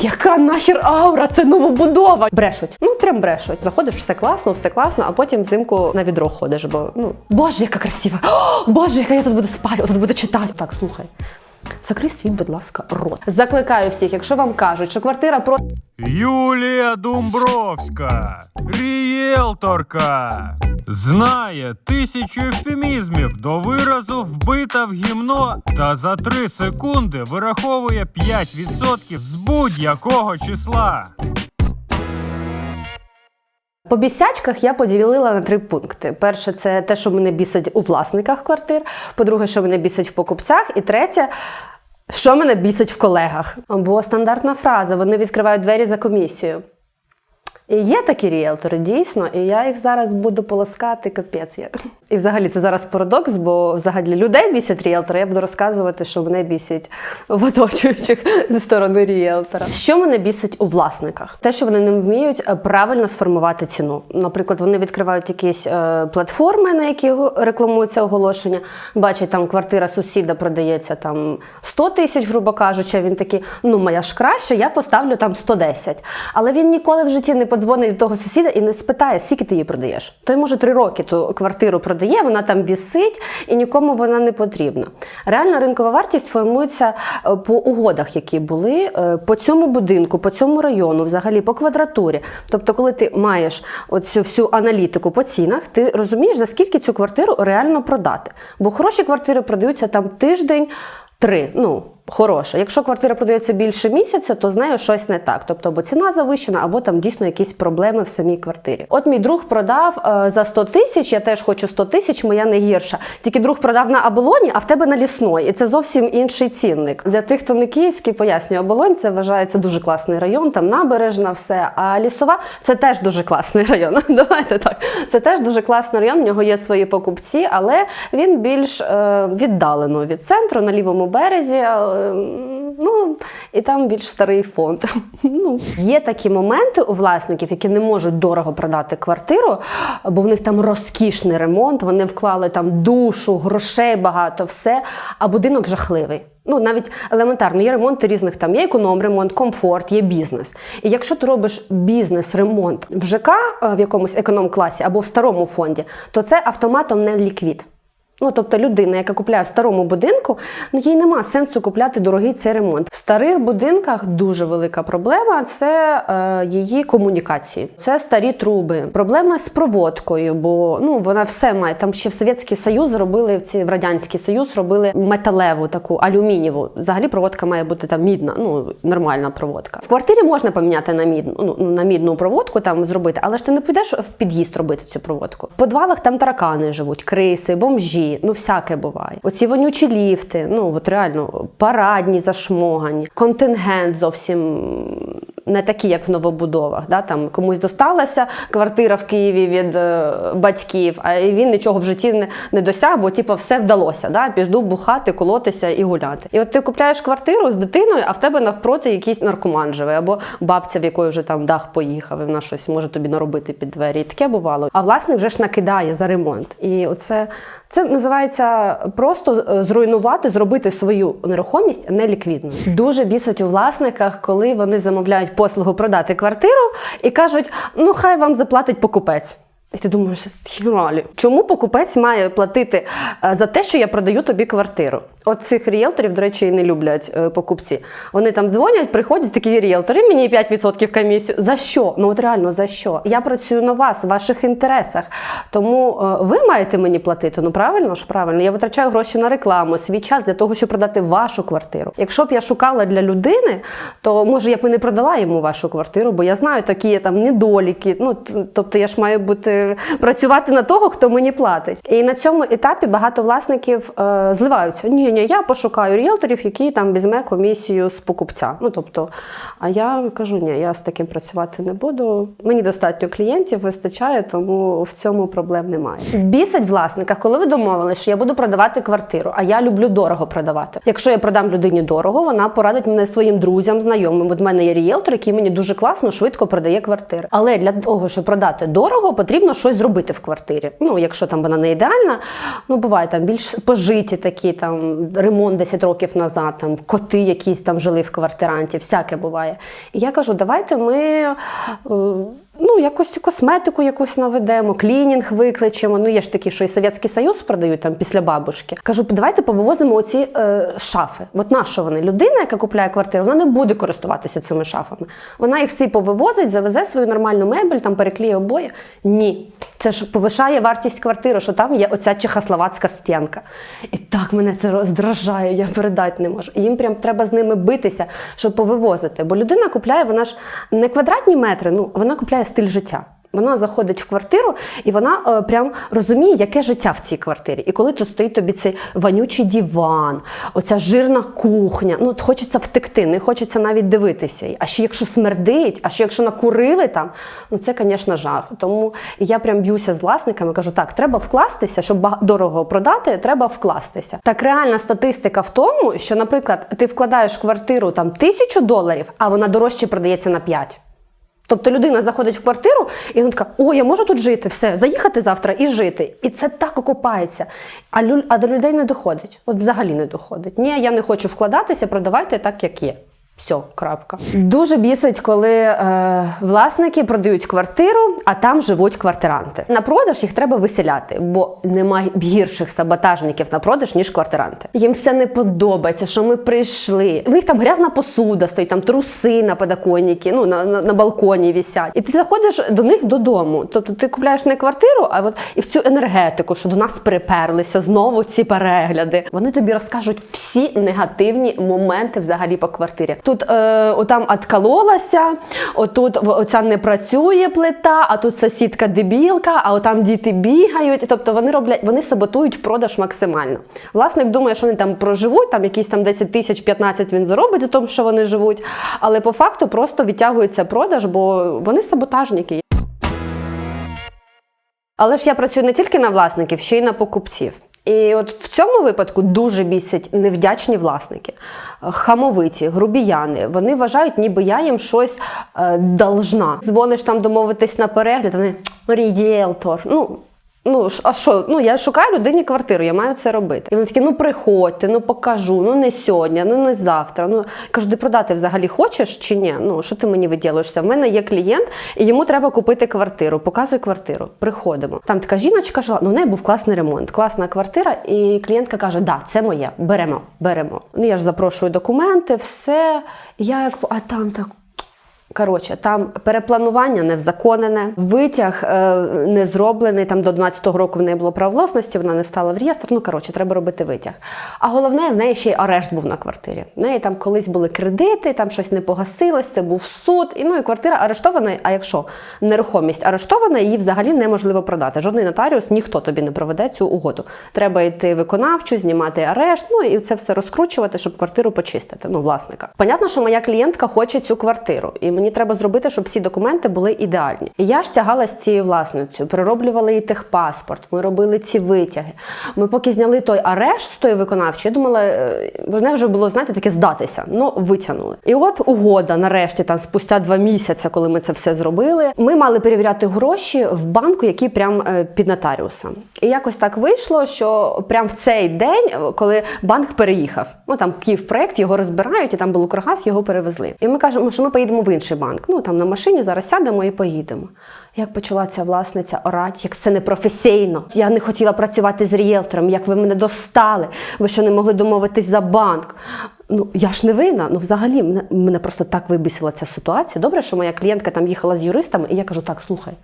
Яка нахер аура? Це новобудова. Брешуть. Ну, прям брешуть. Заходиш, все класно, все класно, а потім взимку на відро ходиш, бо ну боже, яка красива! О, боже, яка я тут буду спати, тут буду читати. Так, слухай. Закрий свій, будь ласка, рот. Закликаю всіх, якщо вам кажуть, що квартира про Юлія Думбровська, рієлторка, знає тисячу ефемізмів до виразу вбита в гімно та за 3 секунди вираховує 5% з будь-якого числа. По бісячках я поділила на три пункти. Перше, це те, що мене бісить у власниках квартир. По-друге, що мене бісить в покупцях. І третє, що мене бісить в колегах. Бо стандартна фраза: вони відкривають двері за комісію. І є такі ріелтори, дійсно, і я їх зараз буду полоскати, капець як. І взагалі це зараз парадокс, бо взагалі людей бісять ріелтори. Я буду розказувати, що мене бісять в оточуючих зі сторони ріелтора. Що мене бісить у власниках? Те, що вони не вміють е, правильно сформувати ціну. Наприклад, вони відкривають якісь е, платформи, на які рекламуються оголошення. Бачать, там квартира сусіда продається там 100 тисяч, грубо кажучи. Він такий, ну моя ж краще, я поставлю там 110. Але він ніколи в житті не подзвонить до того сусіда і не спитає, скільки ти її продаєш. Той може три роки ту квартиру продає, вона там вісить і нікому вона не потрібна. Реальна ринкова вартість формується е, по угодах, які були е, по цьому будинку, по цьому району, взагалі по квадратурі. Тобто, коли ти маєш оцю всю аналітику по цінах, ти розумієш, за скільки цю квартиру реально продати. Бо хороші квартири продаються там тиждень. Три, ну хороша. Якщо квартира продається більше місяця, то з нею щось не так. Тобто, або ціна завищена, або там дійсно якісь проблеми в самій квартирі. От мій друг продав е, за 100 тисяч, я теж хочу 100 тисяч, моя не гірша. Тільки друг продав на Аболоні, а в тебе на лісної. І це зовсім інший цінник. Для тих, хто не київський, пояснюю, Оболонь це вважається дуже класний район, там набережна, все. А лісова це теж дуже класний район. Давайте так. Це теж дуже класний район. В нього є свої покупці, але він більш е, віддалено від центру на лівому березі. Е, Ну і там більш старий фонд. Ну є такі моменти у власників, які не можуть дорого продати квартиру, бо в них там розкішний ремонт. Вони вклали там душу, грошей багато, все. А будинок жахливий. Ну, навіть елементарно, є ремонти різних там, є економ-ремонт, комфорт, є бізнес. І якщо ти робиш бізнес-ремонт в ЖК е, в якомусь економ-класі або в старому фонді, то це автоматом не ліквід. Ну, тобто людина, яка купляє в старому будинку, ну їй нема сенсу купляти дорогий цей ремонт. В старих будинках дуже велика проблема це е, її комунікації. Це старі труби, проблеми з проводкою, бо ну вона все має. Там ще в Совєтський Союз робили в ці в Радянський Союз робили металеву таку алюмінієву. Взагалі проводка має бути там мідна, ну нормальна проводка. В квартирі можна поміняти на мідну ну, на мідну проводку, там зробити, але ж ти не підеш в під'їзд робити цю проводку. В подвалах там таракани живуть, криси, бомжі ну всяке буває. Оці вонючі ліфти, ну от реально парадні, зашмогані, контингент зовсім. Не такі, як в новобудовах, да там комусь досталася квартира в Києві від е, батьків, а він нічого в житті не, не досяг, бо типу, все вдалося. Да? Піжду бухати, колотися і гуляти. І от ти купляєш квартиру з дитиною, а в тебе навпроти якийсь наркоман живе, або бабця, в якої вже там дах поїхав, і вона щось може тобі наробити під двері. І таке бувало. А власник вже ж накидає за ремонт. І оце це називається просто е, зруйнувати, зробити свою нерухомість неліквідною. Дуже бісить у власниках, коли вони замовляють послугу продати квартиру і кажуть: ну хай вам заплатить покупець. І ти думаєш, хіралі, чому покупець має платити е, за те, що я продаю тобі квартиру? От цих ріелторів, до речі, і не люблять е, покупці. Вони там дзвонять, приходять такі ріелтори, мені 5% комісію. За що? Ну от реально за що? Я працюю на вас, в ваших інтересах. Тому е, ви маєте мені платити. Ну правильно ж правильно. Я витрачаю гроші на рекламу, свій час для того, щоб продати вашу квартиру. Якщо б я шукала для людини, то може я б і не продала йому вашу квартиру, бо я знаю, такі там недоліки. Ну тобто я ж маю бути працювати на того, хто мені платить. І на цьому етапі багато власників е, зливаються. Ні, ні, я пошукаю ріелторів, які там візьме комісію з покупця. Ну тобто, а я кажу, ні, я з таким працювати не буду. Мені достатньо клієнтів вистачає, тому в цьому проблем немає. Бісить власника, коли ви домовились, що я буду продавати квартиру, а я люблю дорого продавати. Якщо я продам людині дорого, вона порадить мене своїм друзям, знайомим. От в мене є ріелтор, який мені дуже класно, швидко продає квартири. Але для того, щоб продати дорого, потрібно щось зробити в квартирі. Ну, якщо там вона не ідеальна, ну буває там більш пожиті такі там ремонт 10 років назад, там коти якісь там жили в квартиранті, всяке буває. І я кажу, давайте ми. е, Ну, якось косметику якусь наведемо, клінінг викличемо. Ну, є ж такі, що і Совєтський Союз продають там після бабушки. Кажу, давайте повивозимо оці е, шафи. От на що вони? Людина, яка купляє квартиру, вона не буде користуватися цими шафами. Вона їх всі повивозить, завезе свою нормальну мебель, там переклеє обоє. Ні. Це ж повишає вартість квартири, що там є оця чехословацька стінка. І так мене це роздражає, я передати не можу. І їм прям треба з ними битися, щоб повивозити. Бо людина купляє, вона ж не квадратні метри, ну вона купляє стиль життя. Вона заходить в квартиру і вона е, прям розуміє, яке життя в цій квартирі. І коли тут стоїть тобі цей вонючий диван, оця жирна кухня, ну от хочеться втекти, не хочеться навіть дивитися. А ще якщо смердить, а ще якщо накурили там, ну це, звісно, жах. Тому я прям б'юся з власниками, кажу, так, треба вкластися, щоб дорого продати, треба вкластися. Так реальна статистика в тому, що, наприклад, ти вкладаєш в квартиру там тисячу доларів, а вона дорожче продається на 5. Тобто людина заходить в квартиру і вона така: о, я можу тут жити, все, заїхати завтра і жити. І це так окупається. А, лю- а до людей не доходить. От взагалі не доходить. Ні, я не хочу вкладатися, продавайте так, як є. Все, крапка. Дуже бісить, коли е, власники продають квартиру, а там живуть квартиранти. На продаж їх треба виселяти, бо немає гірших саботажників на продаж, ніж квартиранти. Їм все не подобається, що ми прийшли. В них там грязна посуда стоїть, там труси на подоконнику, ну на, на, на балконі вісять. І ти заходиш до них додому. Тобто ти купляєш не квартиру, а от і в цю енергетику, що до нас приперлися знову ці перегляди. Вони тобі розкажуть всі негативні моменти взагалі по квартирі. Тут е, отам откололася, отут оця не працює плита, а тут сусідка дебілка, а отам діти бігають. Тобто вони роблять, вони саботують продаж максимально. Власник думає, що вони там проживуть, там якісь там 10 тисяч 15 він заробить за тому, що вони живуть. Але по факту просто відтягується продаж, бо вони саботажники. Але ж я працюю не тільки на власників, ще й на покупців. І от в цьому випадку дуже бісять невдячні власники, хамовиті, грубіяни. Вони вважають, ніби я їм щось е, должна. Дзвониш там домовитись на перегляд, вони рієлтор. Ну, ну а що? Ну я шукаю людині квартиру, я маю це робити. І вони такі: ну приходьте, ну покажу, ну не сьогодні, ну не завтра. Ну кажу, ти продати взагалі хочеш чи ні? Ну що ти мені виділишся? В мене є клієнт, і йому треба купити квартиру. Показуй квартиру. Приходимо. Там така жіночка жила, ну в неї був класний ремонт, класна квартира. І клієнтка каже: Да, це моє, беремо, беремо. Ну я ж запрошую документи, все. Я як а там так. Коротше, там перепланування невзаконене, витяг е, не зроблений. Там до 12-го року в неї було право власності, вона не встала в реєстр. Ну коротше, треба робити витяг. А головне, в неї ще й арешт був на квартирі. В неї там колись були кредити, там щось не погасилось, це був суд. І ну і квартира арештована. А якщо нерухомість арештована, її взагалі неможливо продати. Жодний нотаріус, ніхто тобі не проведе цю угоду. Треба йти виконавчу, знімати арешт, ну і це все розкручувати, щоб квартиру почистити. Ну, власника. Понятно, що моя клієнтка хоче цю квартиру, і мені треба зробити, щоб всі документи були ідеальні. І я ж тягалась з цією власницею, перероблювала їй техпаспорт, ми робили ці витяги. Ми поки зняли той арешт з тої виконавчої, я думала, мене вже було, знаєте, таке здатися. Ну, витягнули. І от угода, нарешті, там спустя два місяці, коли ми це все зробили, ми мали перевіряти гроші в банку, який прям е, під нотаріусом. І якось так вийшло, що прям в цей день, е, коли банк переїхав, ну там Київпроект його розбирають, і там був Укргаз, його перевезли. І ми кажемо, що ми поїдемо в інший банк. Ну там на машині зараз сядемо і поїдемо. Як почала ця власниця орати, як це непрофесійно. Я не хотіла працювати з ріелтором, як ви мене достали. Ви що не могли домовитись за банк? Ну я ж не винна. Ну взагалі мене, мене просто так вибісила ця ситуація. Добре, що моя клієнтка там їхала з юристами, і я кажу: так, слухай.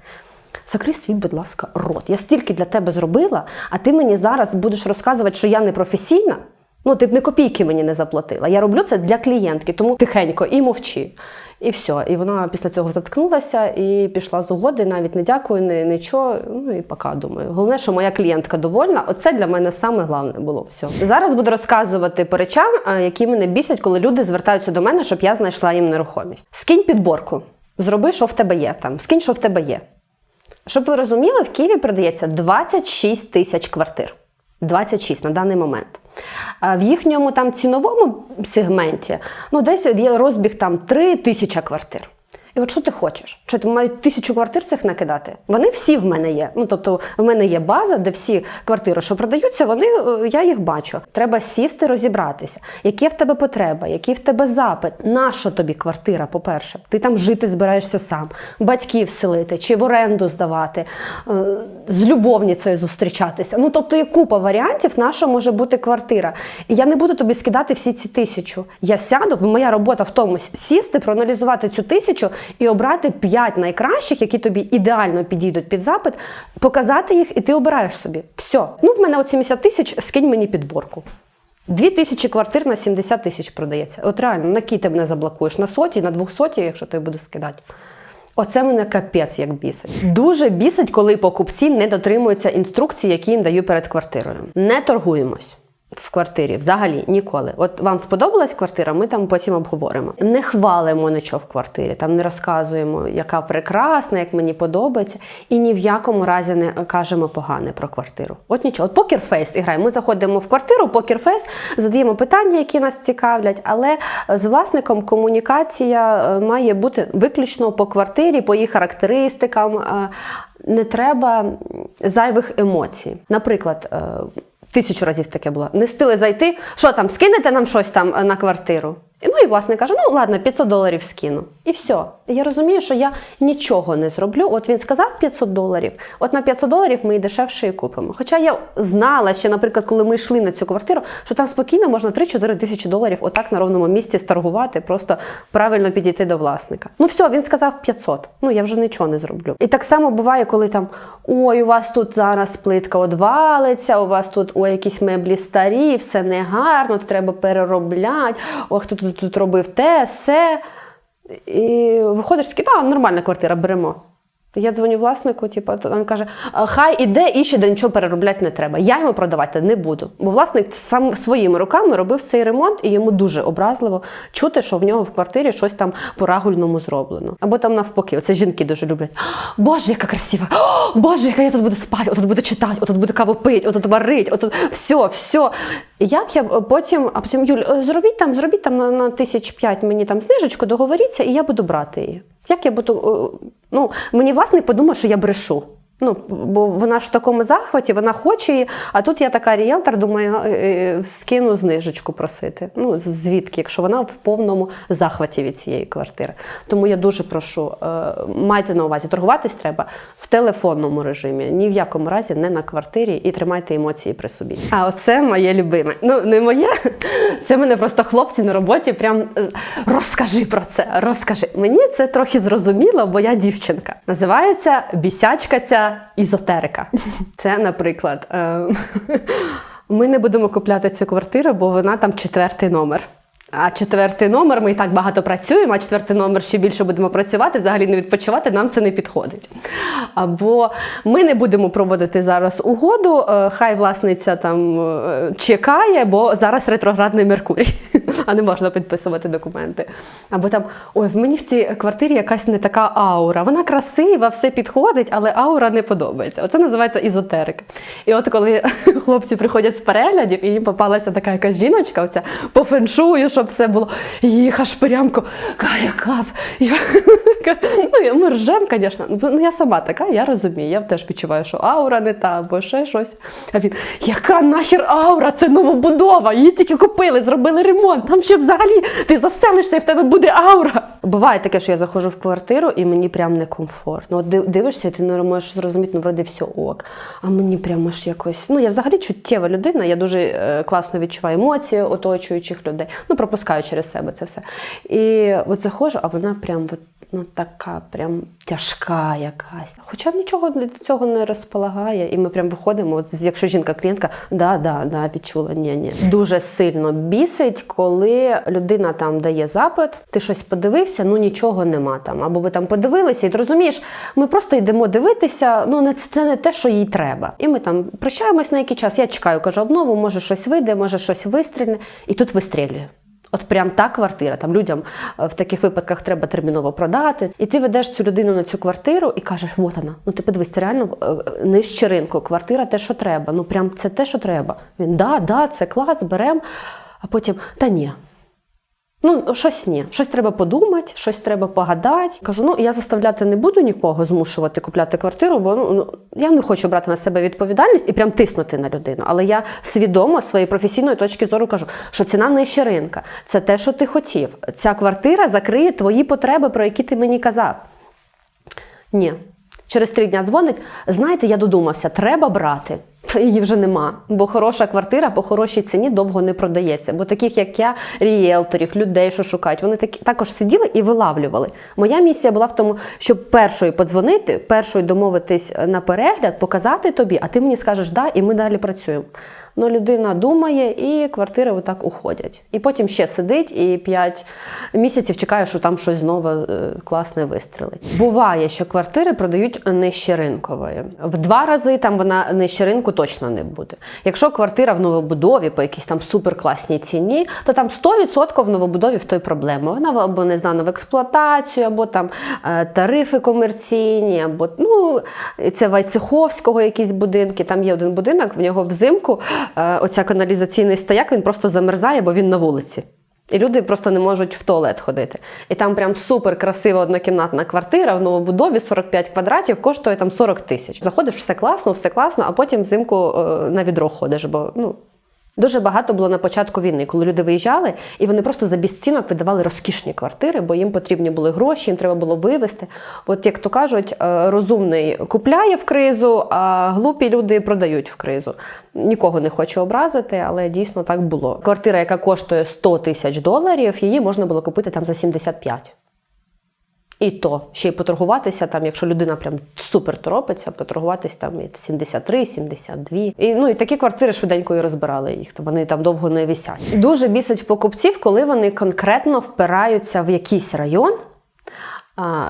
Закрий свій, будь ласка, рот. Я стільки для тебе зробила, а ти мені зараз будеш розказувати, що я не професійна. Ну, ти б не копійки мені не заплатила. Я роблю це для клієнтки, тому тихенько і мовчи. І все. І вона після цього заткнулася і пішла з угоди, навіть не дякую, не нічого. Ну і пока думаю. Головне, що моя клієнтка довольна. Оце для мене саме головне було все. Зараз буду розказувати по речам, е, які мене бісять, коли люди звертаються до мене, щоб я знайшла їм нерухомість. Скинь підборку, зроби, що в тебе є. Там скинь, що в тебе є. Щоб ви розуміли, в Києві продається 26 тисяч квартир. 26 на даний момент. В їхньому там ціновому сегменті ну, десь є розбіг там 3 тисячі квартир. І от що ти хочеш? Що ти мають тисячу квартир цих накидати? Вони всі в мене є. Ну тобто, в мене є база, де всі квартири, що продаються, вони е, я їх бачу. Треба сісти, розібратися. Які в тебе потреба, який в тебе запит? Наша тобі квартира? По-перше, ти там жити збираєшся сам, батьків селити чи в оренду здавати, е, з любовницею зустрічатися. Ну тобто є купа варіантів, на що може бути квартира. І я не буду тобі скидати всі ці тисячу. Я сяду, моя робота в тому сісти, проаналізувати цю тисячу і обрати п'ять найкращих, які тобі ідеально підійдуть під запит, показати їх, і ти обираєш собі. Все. Ну, в мене от 70 тисяч, скинь мені підборку. Дві тисячі квартир на 70 тисяч продається. От реально, на кій ти мене заблокуєш? На соті, на двохсоті, якщо то я буду скидати. Оце мене капець як бісить. Дуже бісить, коли покупці не дотримуються інструкцій, які їм даю перед квартирою. Не торгуємось. В квартирі взагалі ніколи. От вам сподобалась квартира, ми там потім обговоримо. Не хвалимо нічого в квартирі, там не розказуємо, яка прекрасна, як мені подобається, і ні в якому разі не кажемо погане про квартиру. От нічого, от покерфейс граємо. Ми заходимо в квартиру, покерфейс, задаємо питання, які нас цікавлять, але з власником комунікація е, має бути виключно по квартирі, по її характеристикам. Е, Не треба зайвих емоцій. Наприклад. Тисячу разів таке було. Не стили зайти. Що там, скинете нам щось там е, на квартиру? Ну і власник каже: ну ладно, 500 доларів скину. І все. Я розумію, що я нічого не зроблю. От він сказав 500 доларів. От на 500 доларів ми і дешевше і купимо. Хоча я знала ще, наприклад, коли ми йшли на цю квартиру, що там спокійно можна 3-4 тисячі доларів отак на ровному місці старгувати, просто правильно підійти до власника. Ну все, він сказав 500. Ну я вже нічого не зроблю. І так само буває, коли там ой, у вас тут зараз плитка одвалиться, у вас тут ой, якісь меблі старі, все негарно, треба переробляти. Хто тут, тут робив те, все. І виходиш такий, так, нормальна квартира, беремо. Я дзвоню власнику, типу, він каже, хай іде і ще де нічого переробляти не треба. Я йому продавати не буду. Бо власник сам своїми руками робив цей ремонт, і йому дуже образливо чути, що в нього в квартирі щось там по-рагульному зроблено. Або там навпаки, оце жінки дуже люблять. Боже, яка красива! Боже, яка я тут буду спати, отут буду читати, отут буду каву пити, отут варить, отут все, все. Як я потім, а потім Юль, е, зробіть там, зробіть там на тисяч п'ять мені там знижечку, договоріться, і я буду брати її. Як я буду. е, Ну, мені власник подумав, що я брешу. Ну, бо вона ж в такому захваті, вона хоче її, а тут я така ріелтор, думаю, е, е, скину знижечку просити. Ну, звідки, якщо вона в повному захваті від цієї квартири. Тому я дуже прошу, е, майте на увазі, торгуватись треба в телефонному режимі, ні в якому разі не на квартирі і тримайте емоції при собі. А оце моє любиме. Ну, не моє, це мене просто хлопці на роботі. Прям розкажи про це, розкажи. Мені це трохи зрозуміло, бо я дівчинка. Називається бісячка ця ізотерика. Це, наприклад, е, ми не будемо купляти цю квартиру, бо вона там четвертий номер. А четвертий номер ми і так багато працюємо, а четвертий номер ще більше будемо працювати, взагалі не відпочивати, нам це не підходить. Або ми не будемо проводити зараз угоду, е, хай власниця там е, чекає, бо зараз ретроградний Меркурій, а не можна підписувати документи. Або там, ой, в мені в цій квартирі якась не така аура. Вона красива, все підходить, але аура не подобається. Оце називається ізотерика. І от коли хлопці приходять з переглядів, і їм попалася така якась жіночка, оця по феншую, щоб все було їх аж прямко, кая кап. Я- Ну, ми ржем, звісно. Ну, я сама така, я розумію. Я теж відчуваю, що аура не та, або ще щось. А він, яка нахер аура? Це новобудова. Її тільки купили, зробили ремонт. Там ще взагалі ти заселишся і в тебе буде аура. Буває таке, що я заходжу в квартиру і мені прям некомфортно. От дивишся, ти не можеш зрозуміти, ну вроде все ок. А мені прямо ж якось. Ну, я взагалі чуттєва людина, я дуже е, класно відчуваю емоції оточуючих людей. Ну, пропускаю через себе це все. І от заходжу, а вона прям от, ну, така прям тяжка якась. Хоча нічого до цього не розполагає. І ми прям виходимо, от, якщо жінка клієнтка, да, да, да, відчула, ні, ні. Дуже сильно бісить, коли людина там дає запит, ти щось подивився, ну нічого нема там. Або ви там подивилися, і ти розумієш, ми просто йдемо дивитися, ну це не те, що їй треба. І ми там прощаємось на який час. Я чекаю, кажу, обнову, може щось вийде, може щось вистрільне, і тут вистрілює. От прям та квартира. Там людям е, в таких випадках треба терміново продати. І ти ведеш цю людину на цю квартиру і кажеш, от вона. Ну ти подивись, це реально е, нижче ринку. Квартира те, що треба. Ну прям це те, що треба. Він да, да, це клас, берем. А потім та ні. Ну, щось ні, щось треба подумати, щось треба погадати. Кажу, ну я заставляти не буду нікого змушувати купляти квартиру, бо ну, ну я не хочу брати на себе відповідальність і прям тиснути на людину. Але я свідомо з своєї професійної точки зору кажу, що ціна нижче ринка. Це те, що ти хотів. Ця квартира закриє твої потреби, про які ти мені казав. Ні. Через три дня дзвонить. Знаєте, я додумався, треба брати. Її вже нема, бо хороша квартира по хорошій ціні довго не продається. Бо таких, як я, рієлторів, людей, що шукають, вони такі також сиділи і вилавлювали. Моя місія була в тому, щоб першою подзвонити, першою домовитись на перегляд, показати тобі, а ти мені скажеш да, і ми далі працюємо. Ну, людина думає, і квартири отак уходять. І потім ще сидить і 5 місяців чекає, що там щось знову е, класне вистрелить. Буває, що квартири продають нижче ринкової. В два рази там вона нижче ринку точно не буде. Якщо квартира в новобудові по якійсь там суперкласній ціні, то там 100% в новобудові в той проблема. Вона або не здана в експлуатацію, або там е, тарифи комерційні, або ну це Вайцеховського якісь будинки. Там є один будинок, в нього взимку оця каналізаційний стояк він просто замерзає, бо він на вулиці. І люди просто не можуть в туалет ходити. І там прям супер красива однокімнатна квартира в новобудові 45 квадратів, коштує там 40 тисяч. Заходиш, все класно, все класно, а потім взимку е, на відро ходиш, бо ну. Дуже багато було на початку війни, коли люди виїжджали, і вони просто за безцінок видавали розкішні квартири, бо їм потрібні були гроші, їм треба було вивезти. От як то кажуть, е, розумний купляє в кризу, а глупі люди продають в кризу. Нікого не хочу образити, але дійсно так було. Квартира, яка коштує 100 тисяч доларів, її можна було купити там за 75. І то ще й поторгуватися, там, якщо людина прям супер торопиться, поторгуватись там і 73, 72. І, ну, і такі квартири швиденько і розбирали їх, то вони там довго не висять. Дуже бісить покупців, коли вони конкретно впираються в якийсь район,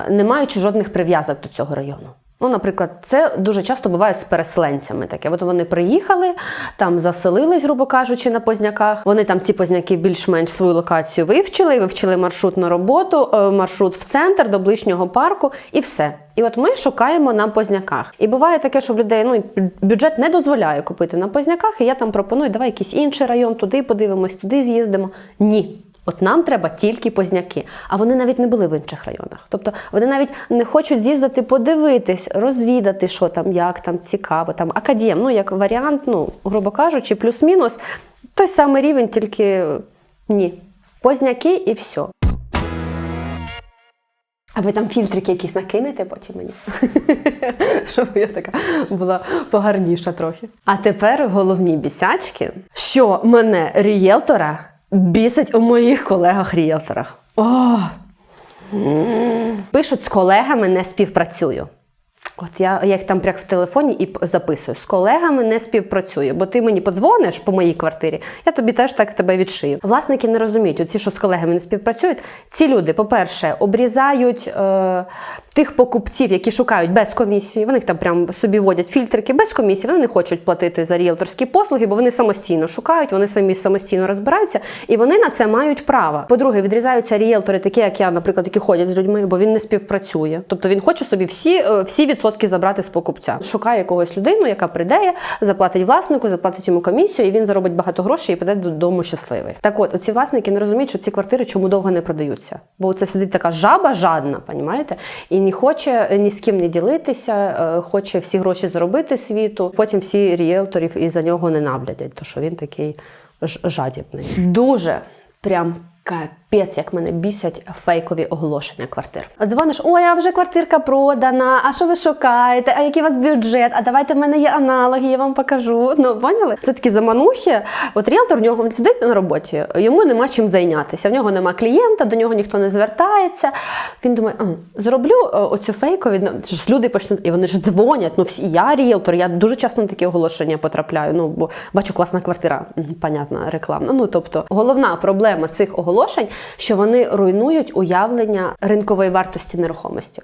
не маючи жодних прив'язок до цього району. Ну, наприклад, це дуже часто буває з переселенцями таке. От вони приїхали, там заселились, грубо кажучи, на позняках. Вони там ці позняки більш-менш свою локацію вивчили, вивчили маршрут на роботу, е, маршрут в центр до ближнього парку і все. І от ми шукаємо на позняках. І буває таке, що в людей ну, бюджет не дозволяє купити на позняках, і я там пропоную, давай якийсь інший район, туди подивимось, туди з'їздимо. Ні. От нам треба тільки позняки, а вони навіть не були в інших районах. Тобто вони навіть не хочуть з'їздити, подивитись, розвідати, що там, як там цікаво, там академ, ну як варіант, ну грубо кажучи, плюс-мінус той самий рівень, тільки ні. Позняки і все. А ви там фільтрики якісь накинете потім мені? Щоб я така була погарніша трохи. А тепер головні бісячки, що мене рієлтора бісить у моїх колегах-ріелторах. Пишуть з колегами не співпрацюю. От я, їх там прямо в телефоні і записую. З колегами не співпрацюю, бо ти мені подзвониш по моїй квартирі, я тобі теж так тебе відшию. Власники не розуміють, оці, що з колегами не співпрацюють. Ці люди, по-перше, обрізають е, тих покупців, які шукають без комісії. Вони там прям собі вводять фільтрики без комісії. Вони не хочуть платити за ріелторські послуги, бо вони самостійно шукають, вони самі самостійно розбираються, і вони на це мають право. По-друге, відрізаються ріелтори, такі як я, наприклад, які ходять з людьми, бо він не співпрацює. Тобто він хоче собі всі, е, всі відсотки забрати з покупця. Шукає якогось людину, яка прийде, заплатить власнику, заплатить йому комісію, і він заробить багато грошей і піде додому щасливий. Так от, оці власники не розуміють, що ці квартири чому довго не продаються. Бо це сидить така жаба жадна, понімаєте? І не хоче ні з ким не ділитися, е, хоче всі гроші заробити світу. Потім всі ріелторів і за нього ненавидять, то що він такий жадібний. Дуже прям. Капець, як мене бісять фейкові оголошення квартир. От дзвониш, ой, а вже квартирка продана, а що ви шукаєте? А який у вас бюджет? А давайте в мене є аналоги, я вам покажу. Ну, поняли? Це такі заманухи. От ріелтор в нього він сидить на роботі, йому нема чим зайнятися. В нього нема клієнта, до нього ніхто не звертається. Він думає, а, зроблю е, оцю фейкові, ну, ж люди почнуть, і вони ж дзвонять. Ну, всі, я ріелтор, я дуже часто на такі оголошення потрапляю. Ну, бо бачу класна квартира, понятна, рекламна. Ну, тобто, головна проблема цих оголошень, що вони руйнують уявлення ринкової вартості нерухомості.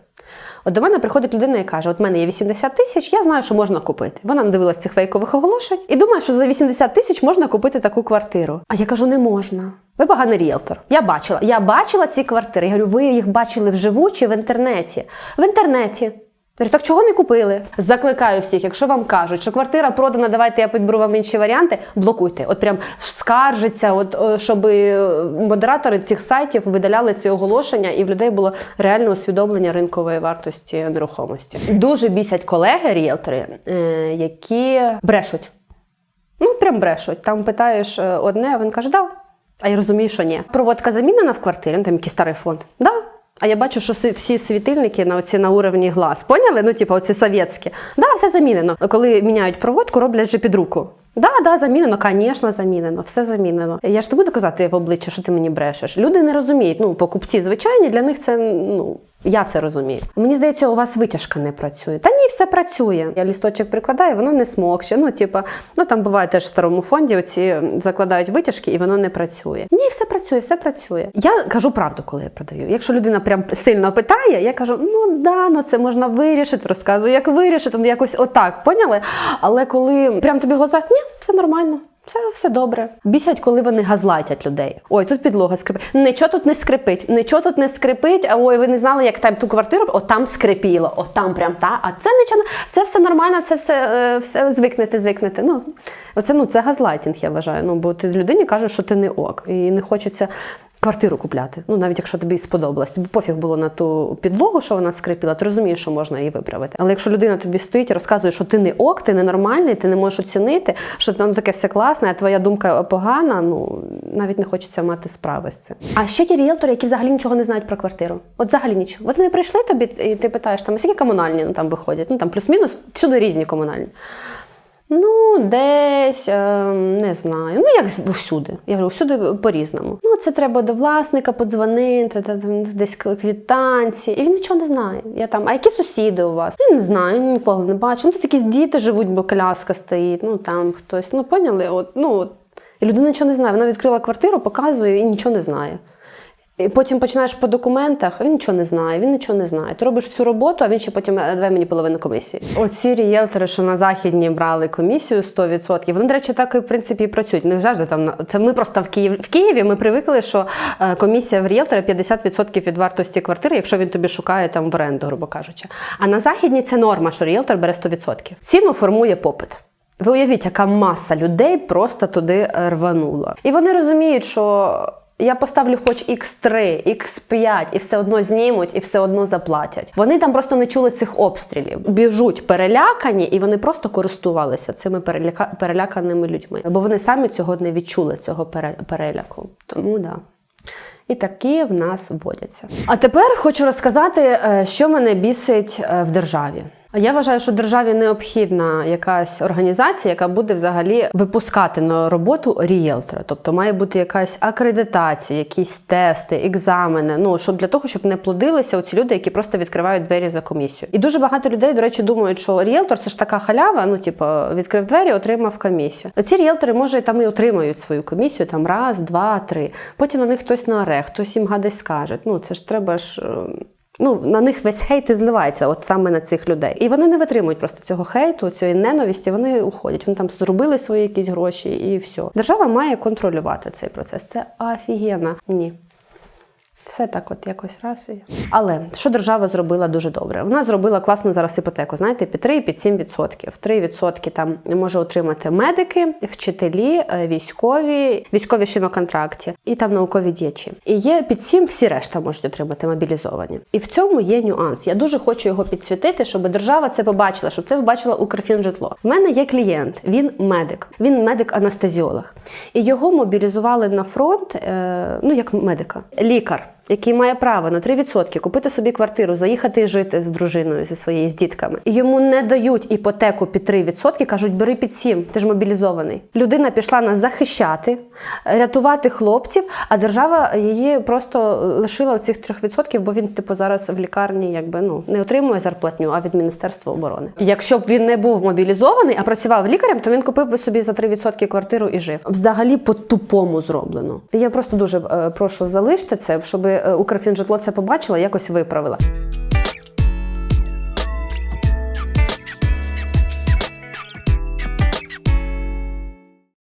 От до мене приходить людина і каже: От мене є 80 тисяч, я знаю, що можна купити. Вона надивилась цих фейкових оголошень і думає, що за 80 тисяч можна купити таку квартиру. А я кажу, не можна. Ви поганий ріелтор. Я бачила. Я бачила ці квартири. Я говорю, ви їх бачили вживу чи в інтернеті? В інтернеті. Так чого не купили? Закликаю всіх, якщо вам кажуть, що квартира продана, давайте я підберу вам інші варіанти, блокуйте. От прям скаржиться, от е, щоб е, модератори цих сайтів видаляли ці оголошення, і в людей було реальне усвідомлення ринкової вартості нерухомості. Дуже бісять колеги ріелтори, е, які брешуть. Ну, прям брешуть. Там питаєш одне, а він каже, да. А я розумію, що ні. Проводка замінена в квартирі, ну там якийсь старий фонд. Да. А я бачу, що всі світильники на оці на уровні глаз. Поняли? Ну, типу, оці совєтські. Да, все замінено. Коли міняють проводку, роблять же під руку. Да, да, замінено, звісно, замінено, все замінено. Я ж не буду казати в обличчя, що ти мені брешеш. Люди не розуміють. Ну, покупці звичайні, для них це ну. Я це розумію. Мені здається, у вас витяжка не працює. Та ні, все працює. Я лісточок прикладаю, воно не смокче. Ну, типа, ну там буває теж в старому фонді. Оці закладають витяжки, і воно не працює. Ні, все працює, все працює. Я кажу правду, коли я продаю. Якщо людина прям сильно питає, я кажу: ну да, ну це можна вирішити, розказую, як вирішити, якось отак, поняли? Але коли прям тобі глаза, ні, все нормально. Це все добре. Бісять, коли вони газлатять людей. Ой, тут підлога скрипить. Нічого тут не скрипить, нічого тут не скрипить. А ой, ви не знали, як там ту квартиру, от там скрипіло, от там прям та. А це нічого, це все нормально, це все, е, все звикнете, звикнете. Ну, оце ну це газлайтінг, я вважаю. Ну, бо ти людині кажеш, що ти не ок, і не хочеться. Квартиру купляти, ну навіть якщо тобі сподобалось, тобі пофіг було на ту підлогу, що вона скрипіла, ти розумієш, що можна її виправити. Але якщо людина тобі стоїть і розказує, що ти не ок, ти ненормальний, ти не можеш оцінити, що там таке все класне, а твоя думка погана, ну навіть не хочеться мати справи з цим. А ще є ріелтори, які взагалі нічого не знають про квартиру. От взагалі нічого. Вони прийшли тобі, і ти питаєш, там, скільки комунальні ну, там виходять? Ну там плюс-мінус, всюди різні комунальні. Ну, десь е, не знаю. Ну, як всюди. Я говорю, всюди по-різному. Ну, це треба до власника подзвонити, десь квітанції. І він нічого не знає. Я там, а які сусіди у вас? Я не знаю, ніколи не бачу. Ну, тут якісь діти живуть, бо коляска стоїть, ну там хтось. Ну, поняли? От, ну, от. І людина нічого не знає. Вона відкрила квартиру, показує і нічого не знає. І потім починаєш по документах, він нічого не знає, він нічого не знає. Ти робиш всю роботу, а він ще потім е, давай мені половину комісії. Оці рієлтори, що на західні брали комісію 100%, вони, до речі, так і в принципі і працюють. Не завжди там це ми просто в Києві. В Києві ми привикли, що е, комісія в рієлтора 50% від вартості квартири, якщо він тобі шукає там в оренду, грубо кажучи. А на західні це норма, що рієлтор бере 100%. Ціну формує попит. Ви уявіть, яка маса людей просто туди рванула. І вони розуміють, що я поставлю хоч X3, X5, і все одно знімуть, і все одно заплатять. Вони там просто не чули цих обстрілів. Біжуть перелякані, і вони просто користувалися цими переляка... переляканими людьми. Бо вони самі цього не відчули, цього переляку. Тому да. І такі в нас вводяться. А тепер хочу розказати, е, що мене бісить е, в державі. Я вважаю, що державі необхідна якась організація, яка буде взагалі випускати на роботу рієлтора. Тобто має бути якась акредитація, якісь тести, екзамени. Ну щоб для того, щоб не плодилися оці люди, які просто відкривають двері за комісію. І дуже багато людей, до речі, думають, що рієлтор це ж така халява. Ну, типу, відкрив двері, отримав комісію. Ці рієлтори може там і отримають свою комісію там раз, два, три. Потім на них хтось наре, хтось їм гадись скаже. Ну це ж треба ж. Ну, на них весь хейт і зливається, от саме на цих людей. І вони не витримують просто цього хейту, цієї ненависті. Вони уходять. Вони там зробили свої якісь гроші і все. Держава має контролювати цей процес. Це офігенно. Ні. Все так, от якось раз і. Але що держава зробила дуже добре? Вона зробила класну зараз іпотеку. Знаєте, під 3 під 7 відсотків. 3 відсотки там може отримати медики, вчителі, е, військові, військові ще на контракті, і там наукові діячі. І є під 7 всі решта можуть отримати мобілізовані. І в цьому є нюанс. Я дуже хочу його підсвітити, щоб держава це побачила, щоб це побачила Укрфінжитло. У мене є клієнт, він медик, він медик-анестезіолог. І його мобілізували на фронт, е, ну як медика, лікар який має право на 3% купити собі квартиру, заїхати і жити з дружиною, зі своєю з дітками. Йому не дають іпотеку під 3%, кажуть, бери під 7, ти ж мобілізований. Людина пішла нас захищати, рятувати хлопців, а держава її просто лишила цих 3%, бо він, типу, зараз в лікарні якби ну не отримує зарплатню, а від Міністерства оборони. Якщо б він не був мобілізований, а працював лікарем, то він купив би собі за 3% квартиру і жив. Взагалі по-тупому зроблено. Я просто дуже е, прошу залиште це, щоб Укрфінжитло це побачила, якось виправила.